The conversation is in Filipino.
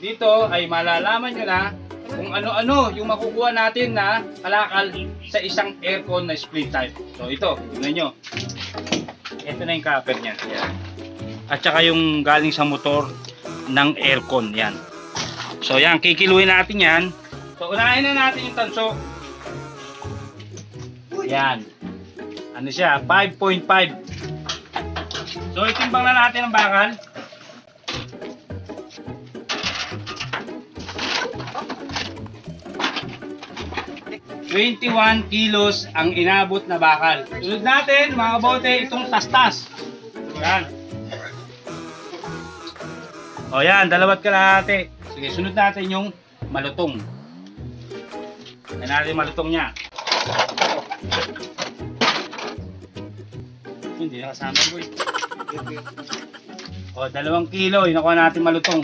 dito ay malalaman nyo na kung ano-ano yung makukuha natin na kalakal sa isang aircon na split type. So ito, tingnan nyo. Ito na yung copper niya. Yan. At saka yung galing sa motor ng aircon. Yan. So yan, kikiluhin natin yan. So unahin na natin yung tanso. Yan. Ano siya? 5.5. So itimbang na natin ang bakal. ...21 kilos ang inabot na bakal. Sunod natin, mga kabote, itong tastas. Yan. O yan, dalawat kalahati. Sige, sunod natin yung malutong. Yan natin yung malutong niya. Hindi nakasama boy. O, dalawang kilo, yung nakuha natin malutong.